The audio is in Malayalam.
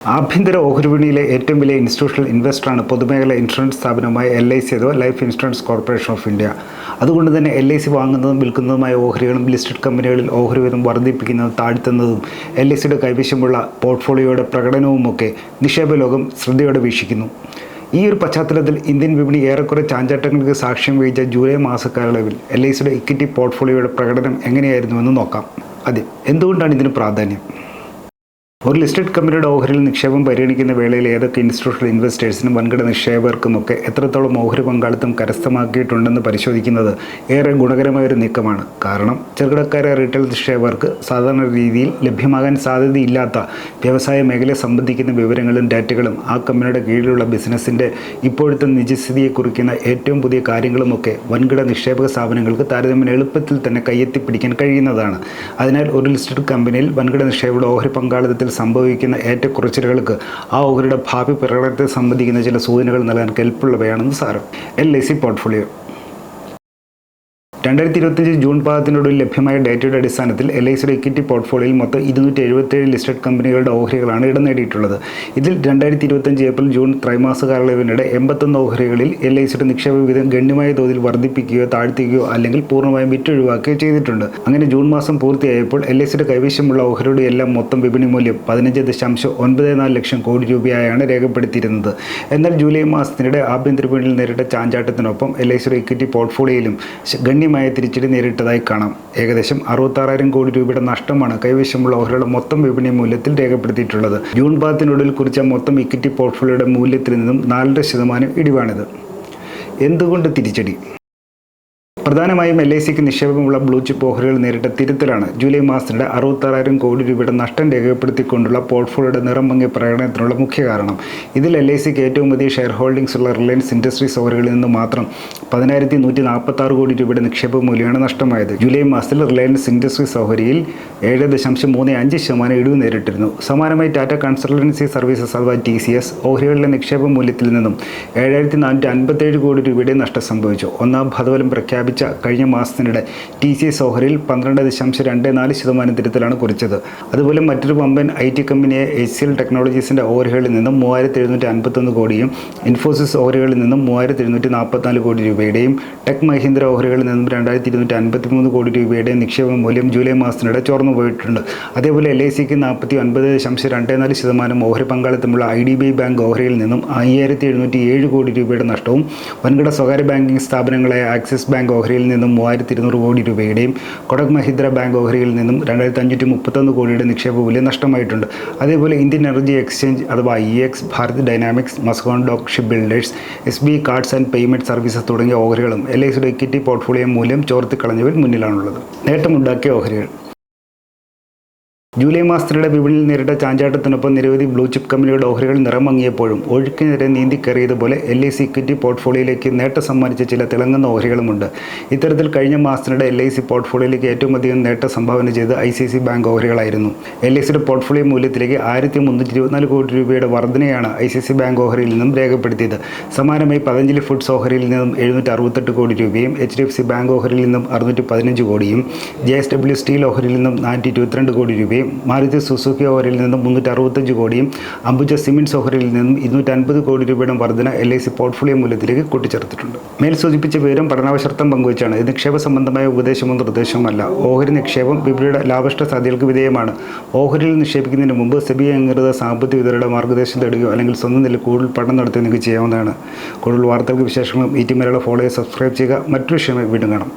ആഭ്യന്തര ഓഹരി വിപണിയിലെ ഏറ്റവും വലിയ ഇൻസ്റ്റിറ്റ്യൂഷണൽ ഇൻവെസ്റ്ററാണ് പൊതുമേഖല ഇൻഷുറൻസ് സ്ഥാപനമായ എൽ ഐ സി അഥവാ life insurance corporation of India അതുകൊണ്ട് തന്നെ എൽ ഐ സി വാങ്ങുന്നതും വിൽക്കുന്നതുമായ ഓഹരികളും ലിസ്റ്റഡ് കമ്പനികളിൽ ഓഹരി വിധം വർദ്ധിപ്പിക്കുന്നതും താഴ്ത്തുന്നതും എൽ ഐ സിയുടെ കൈവശമുള്ള പോർട്ട്ഫോളിയോയുടെ പ്രകടനവുമൊക്കെ നിക്ഷേപ ലോകം ശ്രദ്ധയോടെ വീക്ഷിക്കുന്നു. ഈ ഒരു പശ്ചാത്തലത്തിൽ ഇന്ത്യൻ വിപണി ഏറെക്കുറെ ചാഞ്ചാട്ടങ്ങൾക്ക് സാക്ഷ്യം വഹിച്ച ജൂലൈ മാസക്കാലയളവിൽ എൽ ഐ സിയുടെ ഇക്വിറ്റി പോർട്ട്ഫോളിയോയുടെ പ്രകടനം എങ്ങനെയായിരുന്നുവെന്ന് നോക്കാം. അതെ എന്തുകൊണ്ടാണ് ഇതിന് പ്രാധാന്യം? ഒരു ലിസ്റ്റഡ് കമ്പനിയുടെ ഓഹരിയിൽ നിക്ഷേപം പരിഗണിക്കുന്ന വേളയിൽ ഏതൊക്കെ ഇൻസ്റ്റിറ്റ്യൂഷണൽ ഇൻവെസ്റ്റേഴ്സിനും വൻകിട നിക്ഷേപകർക്കുമൊക്കെ എത്രത്തോളം ഓഹരി പങ്കാളിത്തം കരസ്ഥമാക്കിയിട്ടുണ്ടെന്ന് പരിശോധിക്കുന്നത് ഏറെ ഗുണകരമായ ഒരു നീക്കമാണ്. കാരണം ചെറുകിടക്കാരെ റീറ്റെയിൽ നിക്ഷേപകർക്ക് സാധാരണ രീതിയിൽ ലഭ്യമാകാൻ സാധ്യതയില്ലാത്ത വ്യവസായ മേഖലയെ സംബന്ധിക്കുന്ന വിവരങ്ങളും ഡാറ്റകളും ആ കമ്പനിയുടെ കീഴിലുള്ള ബിസിനസ്സിന്റെ ഇപ്പോഴത്തെ നിജസ്ഥിതിയെ കുറിക്കുന്ന ഏറ്റവും പുതിയ കാര്യങ്ങളുമൊക്കെ വൻകിട നിക്ഷേപക സ്ഥാപനങ്ങൾക്ക് താരതമ്യം എളുപ്പത്തിൽ തന്നെ കയ്യെത്തിപ്പിടിക്കാൻ കഴിയുന്നതാണ്. അതിനാൽ ഒരു ലിസ്റ്റഡ് കമ്പനിയിൽ വൻകിട നിക്ഷേപയുടെ ഓഹരി പങ്കാളിത്തത്തിൽ സംഭവിക്കുന്ന ഏറ്റക്കുറച്ചിലുകൾക്ക് ആ ഓഹരിയുടെ ഭാവി പ്രകടനത്തെ സംബന്ധിക്കുന്ന ചില സൂചനകൾ നൽകാൻ കെൽപ്പുള്ളവയാണെന്ന് സാരം. L I C portfolio. രണ്ടായിരത്തി ഇരുപത്തിയഞ്ച് ജൂൺ പാദത്തിനൊടുവിൽ ലഭ്യമായ ഡേറ്റയുടെ അടിസ്ഥാനത്തിൽ എൽ ഐ സിയുടെ ഇക്വിറ്റി പോർട്ട്ഫോളിയോയിൽ മൊത്തം ഇരുന്നൂറ്റി എഴുപത്തേഴ് ലിസ്റ്റഡ് കമ്പനികളുടെ ഓഹരികളാണ് ഇടം നേടിയിട്ടുള്ളത്. ഇതിൽ രണ്ടായിരത്തി ഇരുപത്തഞ്ച് ഏപ്രിൽ ജൂൺ ത്രൈമാസ കാലയളവിനിടെ എൺപത്തൊന്ന് ഓഹരികളിൽ എൽ ഐ സിയുടെ നിക്ഷേപ വിഹിതം ഗണ്യമായ തോതിൽ വർദ്ധിപ്പിക്കുകയോ താഴ്ത്തുകയോ അല്ലെങ്കിൽ പൂർണമായും വിറ്റൊഴിവാക്കുകയോ ചെയ്തിട്ടുണ്ട്. അങ്ങനെ ജൂൺ മാസം പൂർത്തിയായപ്പോൾ എൽ ഐ സിയുടെ കൈവശമുള്ള ഓഹരിയുടെ എല്ലാം മൊത്തം വിപണി മൂല്യം പതിനഞ്ച് ദശാംശം ഒൻപത് നാല് ലക്ഷം കോടി രൂപയായാണ് രേഖപ്പെടുത്തിയിരുന്നത്. എന്നാൽ ജൂലൈ മാസത്തിനിടെ ആഭ്യന്തര വിപണിയിൽ നേരിട്ട ചാഞ്ചാട്ടത്തിനൊപ്പം എൽ ഐ സിയുടെ ഇക്വിറ്റി പോർട്ട്ഫോളിയോയിലും ഗണ്യമായ തിരിച്ചടി നേരിട്ടതായി കാണാം. ഏകദേശം അറുപത്താറായിരം കോടി രൂപയുടെ നഷ്ടമാണ് കൈവശമുള്ള ഓഹരിയുടെ മൊത്തം വിപണി മൂല്യത്തിൽ രേഖപ്പെടുത്തിയിട്ടുള്ളത്. ജൂൺ പാദത്തിനുള്ളിൽ കുറിച്ച മൊത്തം ഇക്വിറ്റി പോർട്ട്ഫോളിയോയുടെ മൂല്യത്തിൽ നിന്നും നാലര ശതമാനം ഇടിവാണിത്. എന്തുകൊണ്ട് തിരിച്ചടി? പ്രധാനമായും എൽ ഐ സിക്ക് നിക്ഷേപമുള്ള ബ്ലൂ ചിപ്പ് ഓഹരികൾ നേരിട്ട തിരുത്തലാണ്. ജൂലൈ മാസത്തിനിടെ അറുപത്താറായിരം കോടി രൂപയുടെ നഷ്ടം രേഖപ്പെടുത്തിക്കൊണ്ടുള്ള പോർട്ട്ഫോളിയോയുടെ നിറം മങ്ങിയ പ്രകടനത്തിനുള്ള മുഖ്യ കാരണം. ഇതിൽ എൽ ഐ സിക്ക് ഏറ്റവും വലിയ ഷെയർ ഹോൾഡിംഗ്സ് ഉള്ള റിലയൻസ് ഇൻഡസ്ട്രീസ് ഓഹരികളിൽ നിന്ന് മാത്രം പതിനായിരത്തി നൂറ്റി നാൽപ്പത്തി ആറ് കോടി രൂപയുടെ നിക്ഷേപ മൂല്യമാണ് നഷ്ടമായത്. ജൂലൈ മാസത്തിൽ റിലയൻസ് ഇൻഡസ്ട്രീസ് ഓഹരിയിൽ ഏഴ് ദശാംശം മൂന്ന് അഞ്ച് ശതമാനം ഇടിവ് നേരിട്ടിരുന്നു. സമാനമായി ടാറ്റ കൺസൾട്ടൻസി സർവീസസ് അഥവാ ടി സി എസ് ഓഹരികളിലെ നിക്ഷേപ മൂല്യത്തിൽ നിന്നും ഏഴായിരത്തി നാനൂറ്റി അൻപത്തേഴ് കോടി രൂപയുടെ നഷ്ടം സംഭവിച്ചു. ഒന്നാം ഭദവലം പ്രഖ്യാപിച്ച കഴിഞ്ഞ മാസത്തിനിടെ ടി സി എസ് ഓഹരിൽ പന്ത്രണ്ട് ദശാംശം രണ്ട് നാല് ശതമാനം തിരുത്തലാണ് കുറിച്ചത്. അതുപോലെ മറ്റൊരു പമ്പൻ ഐ ടി കമ്പനിയെ എച്ച് സി എൽ ടെക്നോളജീസിന്റെ ഓഹരികളിൽ നിന്നും മൂവായിരത്തി എഴുന്നൂറ്റി അൻപത്തൊന്ന് കോടിയും ഇൻഫോസിസ് ഓഹരികളിൽ നിന്നും മൂവായിരത്തി എഴുന്നൂറ്റി നാൽപ്പത്തിനാല് കോടി രൂപയുടെയും ടെക് മഹീന്ദ്ര ഓഹരികളിൽ നിന്നും രണ്ടായിരത്തി ഇരുന്നൂറ്റി അൻപത്തി മൂന്ന് കോടി രൂപയുടെയും നിക്ഷേപ മൂല്യം ജൂലൈ മാസത്തിനിടെ ചോർന്നു പോയിട്ടുണ്ട്. അതേപോലെ എൽ ഐ സിക്ക് നാൽപ്പത്തി ഒൻപത് ദശാംശം രണ്ട് നാല് ശതമാനം ഓഹരി പങ്കാളിത്തമുള്ള I D B I bank ഓഹരിയിൽ നിന്നും അയ്യായിരത്തി എഴുന്നൂറ്റി ഏഴ് കോടി രൂപയുടെ നഷ്ടവും വൻകിട സ്വകാര്യ ബാങ്കിംഗ് സ്ഥാപനങ്ങളായ ആക്സിസ് ബാങ്ക് ഓഹരിയിൽ നിന്നും മൂവായിരത്തി ഇരുന്നൂറ് കോടി രൂപയുടെയും കൊടക് മഹീന്ദ്ര ബാങ്ക് ഓഹരിയിൽ നിന്നും രണ്ടായിരത്തി അഞ്ഞൂറ്റി മുപ്പത്തൊന്ന് കോടിയുടെ നിക്ഷേപ മൂല്യം നഷ്ടമായിട്ടുണ്ട്. അതേപോലെ ഇന്ത്യൻ എനർജി എക്സ്ചേഞ്ച് അഥവാ E X Bharat dynamics Mazagon dock ship builders S B cards and payment services തുടങ്ങിയ ഓഹരികളും എൽ ഐ സിയുടെ ഇക്വിറ്റി പോർട്ട്ഫോളിയോ മൂല്യം ചോർത്തിക്കളഞ്ഞവർ മുന്നിലാണുള്ളത്. നേട്ടമുണ്ടാക്കിയ ഓഹരികൾ. ജൂലൈ മാസത്തിനിടെ വിപണിയിൽ നേരിട്ട ചാഞ്ചാട്ടത്തിനൊപ്പം നിരവധി ബ്ലൂ ചിപ്പ് കമ്പനിയുടെ ഓഹരികൾ നിറമങ്ങിയപ്പോഴും ഒഴുക്കിനെതിരെ നീന്തിക്കയറിയതുപോലെ എൽ ഐ സി ഇക്വിറ്റി പോർട്ട്ഫോളിയോയിലേക്ക് നേട്ടം സമ്മാനിച്ച ചില തിളങ്ങുന്ന ഓഹരികളുമുണ്ട്. ഇത്തരത്തിൽ കഴിഞ്ഞ മാസത്തിനിടെ എൽ ഐ സി പോർട്ട്ഫോളിയോയിലേക്ക് ഏറ്റവും അധികം നേട്ടം സംഭാവന ചെയ്ത് ഐ സി സി ബാങ്ക് ഓഹരികളായിരുന്നു. എൽ ഐ സിയുടെ പോർട്ട്ഫോളിയോ മൂല്യത്തിലേക്ക് ആയിരത്തി മുന്നൂറ്റി ഇരുപത്തിനാല് കോടി രൂപയുടെ വർധനയാണ് ഐ സി സി ബാങ്ക് ഓഹരിയിൽ നിന്നും രേഖപ്പെടുത്തിയത്. സമാനമായി പതഞ്ജലി ഫുഡ്സ് ഓഹരിയിൽ നിന്നും എഴുന്നൂറ്റി അറുപത്തെട്ട് കോടി രൂപയും H D F C bank ഓഹരിയിൽ നിന്നും അറുന്നൂറ്റി പതിനഞ്ച് കോടിയും ജെ എസ് ഡബ്ല്യു സ്റ്റീൽ ഓഹരിയിൽ നിന്നും നാനൂറ്റി ഇരുപത്തിരണ്ട് കോടി രൂപയും മാരുതി സുസുക്കി ഓഹരിയിൽ നിന്നും മുന്നൂറ്റി അറുപത്തഞ്ച് കോടിയും അംബുജ സിമെന്റ്സ് ഓഹരിയിൽ നിന്നും ഇരുന്നൂറ്റൻപത് കോടി രൂപയുടെ വർധന എൽ ഐ സി പോർട്ട്ഫോളിയോ മൂല്യത്തിലേക്ക് കൂട്ടിച്ചേർത്തിട്ടുണ്ട്. മേൽ സൂചിപ്പിച്ച വിവരം പഠനാവശർത്തം പങ്കുവച്ചാണ്. ഇത് നിക്ഷേപ സംബന്ധമായ ഉപദേശമോ നിർദ്ദേശവുമല്ല ഓഹരി നിക്ഷേപം വിപണിയുടെ ലാഭഷ്ട സാധ്യതകൾക്ക് വിധേയമാണ്. ഓഹരിയിൽ നിക്ഷേപിക്കുന്നതിന് മുമ്പ് സെബി അംഗീകൃത സാമ്പത്തിക വിദഗ്ധരുടെ മാർഗനിർദ്ദേശം തേടുകയോ അല്ലെങ്കിൽ സ്വന്തം നില കൂടുതൽ പഠനം നടത്തി നിങ്ങൾക്ക് ചെയ്യാവുന്നതാണ്. കൂടുതൽ വാർത്തകൾക്ക് വിശേഷങ്ങളും ഈ ടി മലയാളം ഫോളോ സബ്സ്ക്രൈബ് ചെയ്യുക. മറ്റു വിഷയമായി വീണ്ടും കാണാം.